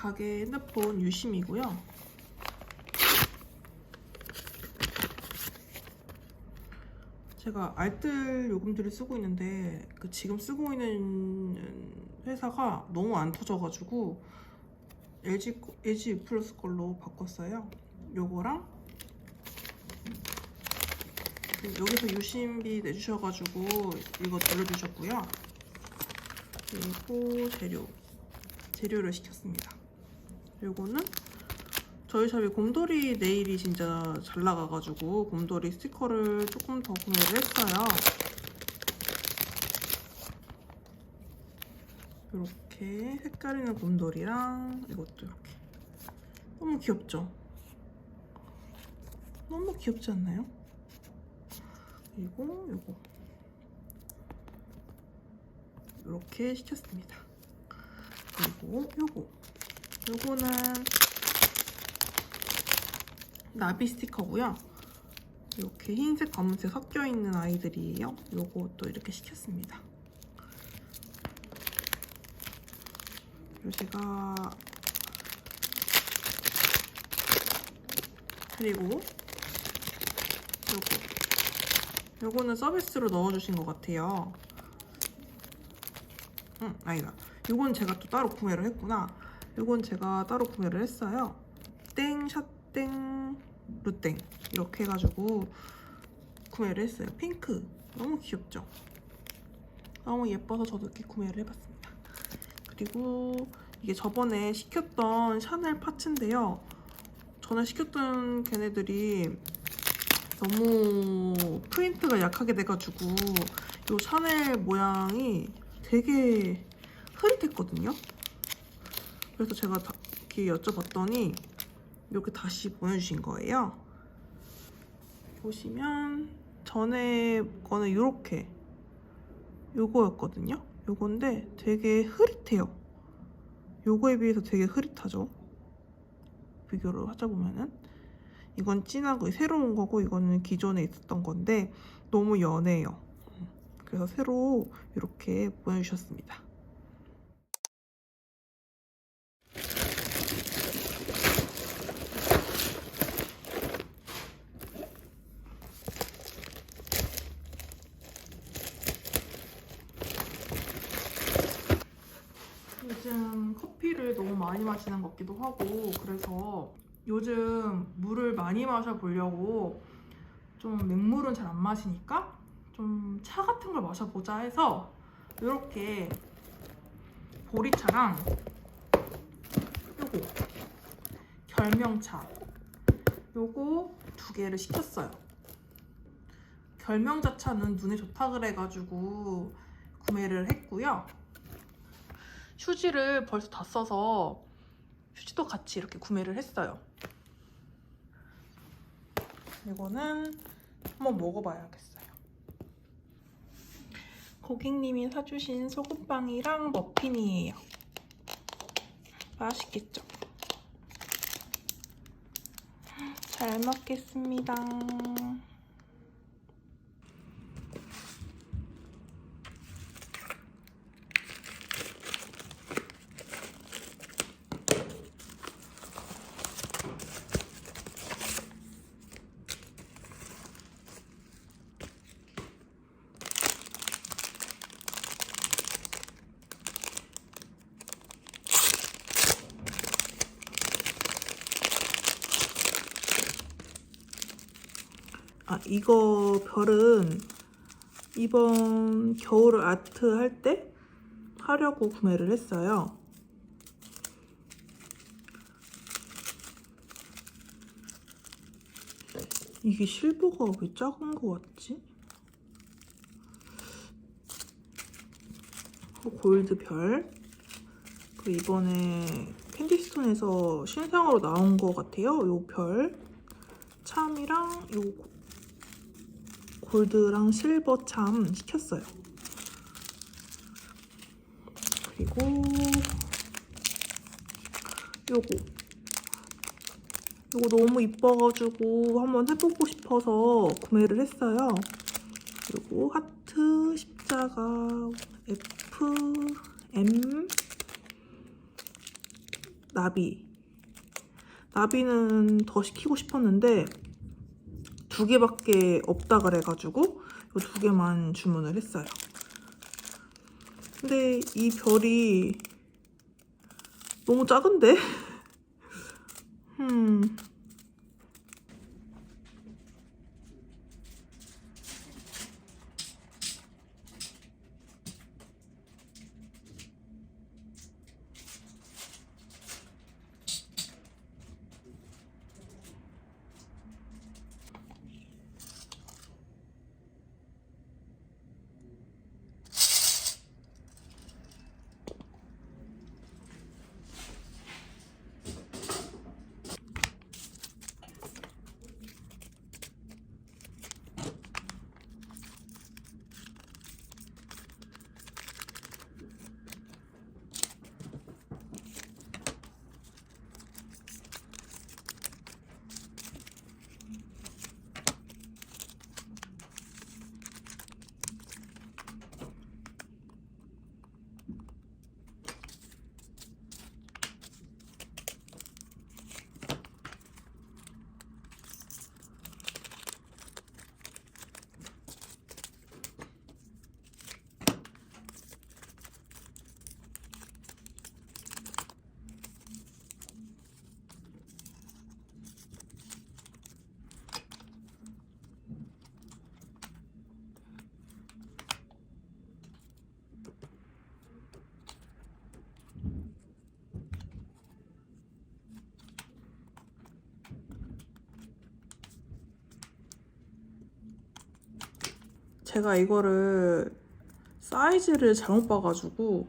가게 핸드폰 유심이고요. 제가 알뜰 요금제를 쓰고 있는데 그 지금 쓰고 있는 회사가 너무 안 터져가지고 LG 거- LG 플러스 걸로 바꿨어요. 요거랑 그 여기서 유심비 내주셔가지고 이거 돌려주셨고요. 그리고 재료 재료를 시켰습니다. 요거는 저희 샵이 곰돌이 네일이 진짜 잘 나가가지고 곰돌이 스티커를 조금 더 구매를 했어요. 이렇게 색깔 있는 곰돌이랑 이것도 이렇게 너무 귀엽죠? 너무 귀엽지 않나요? 그리고 요거 이렇게 시켰습니다. 그리고 요거 요거는 나비 스티커고요. 이렇게 흰색, 검은색 섞여 있는 아이들이에요. 요것도 이렇게 시켰습니다. 그리고 제가 그리고 요거 요거는 서비스로 넣어주신 것 같아요. 응, 아니다. 요건 제가 또 따로 구매를 했구나. 요건 제가 따로 구매를 했어요. 땡, 샷땡, 루땡 이렇게 해가지고 구매를 했어요. 핑크 너무 귀엽죠? 너무 예뻐서 저도 이렇게 구매를 해봤습니다. 그리고 이게 저번에 시켰던 샤넬 파츠인데요. 전에 시켰던 걔네들이 너무 프린트가 약하게 돼가지고 이 샤넬 모양이 되게 흐릿했거든요. 그래서 제가 다- 이렇게 여쭤봤더니 이렇게 다시 보내주신 거예요. 보시면 전에 거는 이렇게 요거였거든요. 요건데 되게 흐릿해요. 요거에 비해서 되게 흐릿하죠. 비교를 하자 보면은 이건 진하고 새로운 거고 이거는 기존에 있었던 건데 너무 연해요. 그래서 새로 이렇게 보내주셨습니다. 요즘 커피를 마시는 것 같기도 하고 그래서 요즘 물을 많이 마셔보려고 좀 맹물은 잘 안 마시니까 좀 차 같은 걸 마셔보자 해서 이렇게 보리차랑 요거 결명차 요거 두 개를 시켰어요. 결명자차는 눈에 좋다 그래가지고 구매를 했고요. 휴지를 벌써 다 써서 휴지도 같이 이렇게 구매를 했어요. 이거는 한번 먹어봐야겠어요. 고객님이 사주신 소금빵이랑 머핀이에요. 맛있겠죠? 잘 먹겠습니다. 아, 이거 별은 이번 겨울 아트 할 때 하려고 구매를 했어요. 이게 실버가 왜 작은 거 같지? 어, 골드 별. 그 이번에 캔디스톤에서 신상으로 나온 거 같아요. 요 별. 참이랑 요 골드랑 실버 참 시켰어요. 그리고 요거 요거 너무 이뻐가지고 한번 해보고 싶어서 구매를 했어요. 그리고 하트, 십자가, F, M 나비. 나비는 더 시키고 싶었는데 두 개밖에 없다 그래가지고 이 두 개만 주문을 했어요. 근데 이 별이 너무 작은데? 음. 제가 이거를 사이즈를 잘못 봐가지고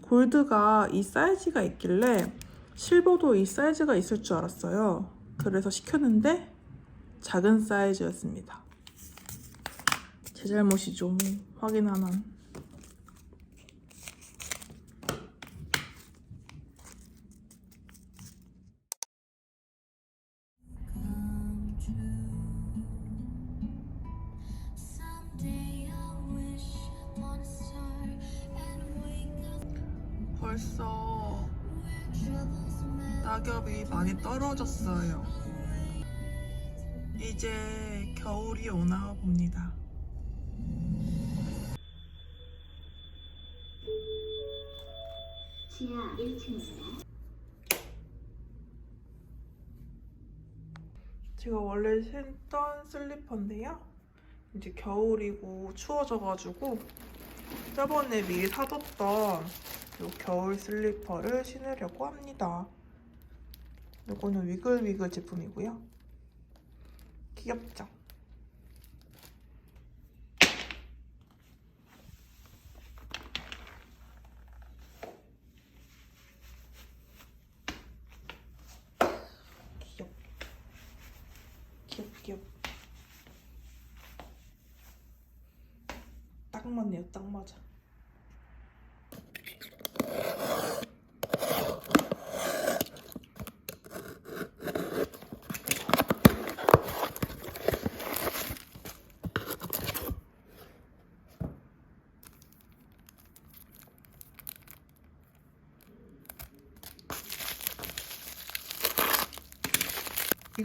골드가 이 사이즈가 있길래 실버도 이 사이즈가 있을 줄 알았어요. 그래서 시켰는데 작은 사이즈였습니다. 제 잘못이죠. 확인 안 한. 낙엽이 많이 떨어졌어요. 이제 겨울이 오나 봅니다. 지하 1층입니다. 제가 원래 신던 슬리퍼인데요. 이제 겨울이고 추워져가지고 저번에 미리 사뒀던 이 겨울 슬리퍼를 신으려고 합니다. 이거는 위글위글 제품이고요. 귀엽죠? 귀엽. 귀엽 귀엽. 딱 맞네요. 딱 맞아.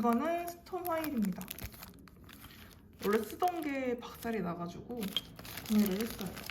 이거는 스톤 화일입니다. 원래 쓰던 게 박살이 나가지고 구매를 했어요.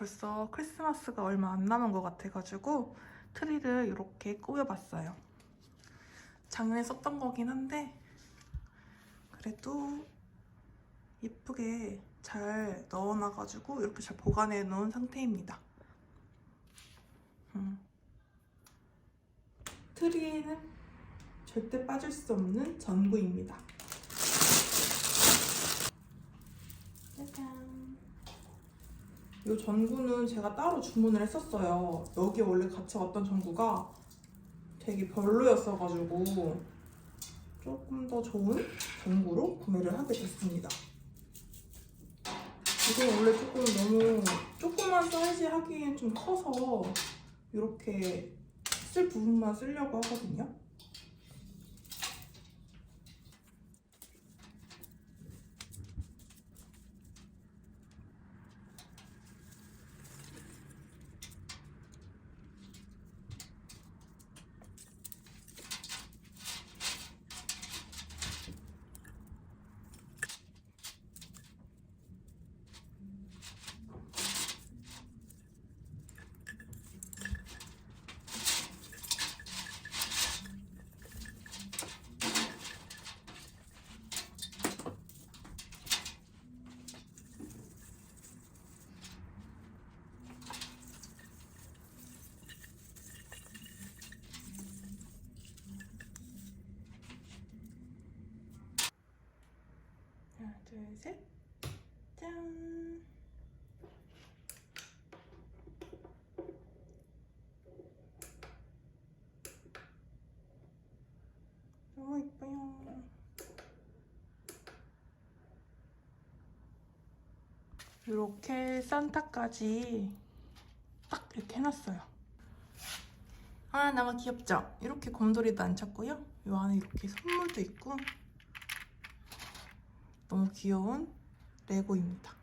벌써 크리스마스가 얼마 안 남은 것 같아가지고 트리를 이렇게 꾸며봤어요. 작년에 썼던 거긴 한데 그래도 예쁘게 잘 넣어놔가지고 이렇게 잘 보관해 놓은 상태입니다. 음. 트리에는 절대 빠질 수 없는 전구입니다. 짜잔. 이 전구는 제가 따로 주문을 했었어요. 여기 원래 같이 왔던 전구가 되게 별로였어가지고 조금 더 좋은 전구로 구매를 하게 됐습니다. 이건 원래 조금 너무 조그만 사이즈 하기엔 좀 커서 이렇게 쓸 부분만 쓰려고 하거든요. 하나, 둘, 셋. 짠. 너무 이뻐요. 이렇게 산타까지 딱 이렇게 해놨어요. 아, 너무 귀엽죠? 이렇게 곰돌이도 앉혔고요. 이 안에 이렇게 선물도 있고 너무 귀여운 레고입니다.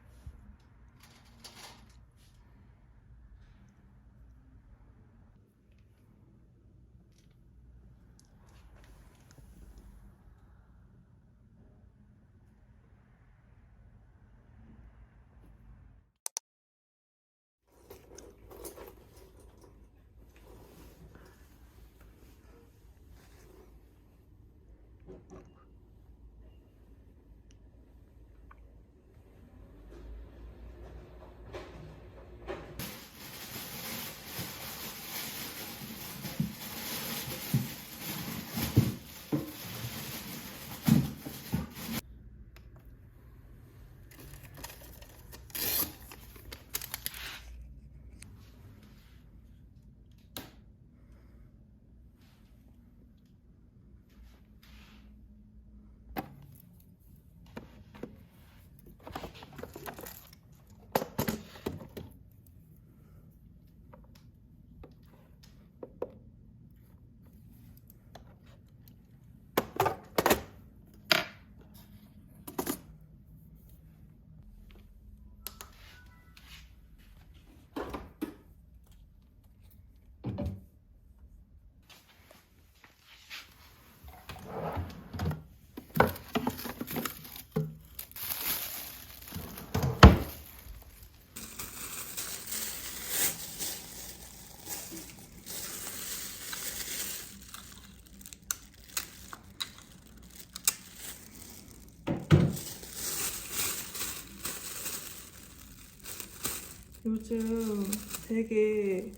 요즘 되게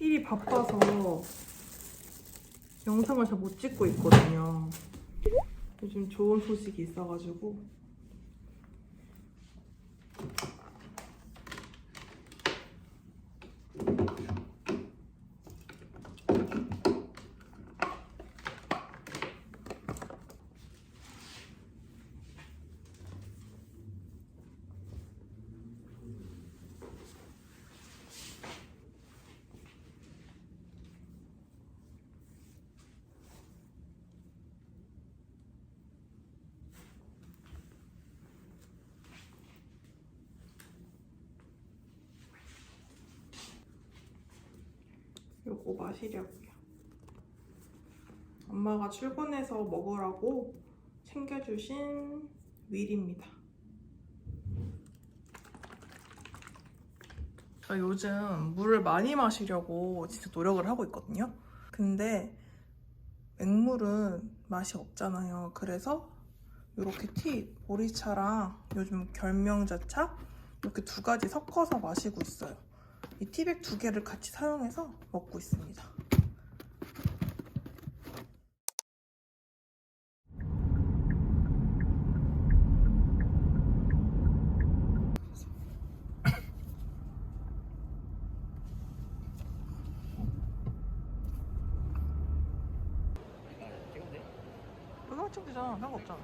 일이 바빠서 영상을 잘 못 찍고 있거든요. 요즘 좋은 소식이 있어가지고 요거 마시려고요. 엄마가 출근해서 먹으라고 챙겨주신 윌입니다. 저 요즘 물을 많이 마시려고 진짜 노력을 하고 있거든요. 근데 맹물은 맛이 없잖아요. 그래서 이렇게 티, 보리차랑 요즘 결명자차 이렇게 두 가지 섞어서 마시고 있어요. 이 티백 두 개를 같이 사용해서 먹고 있습니다. 이거 좀 괜찮아. 상관없잖아.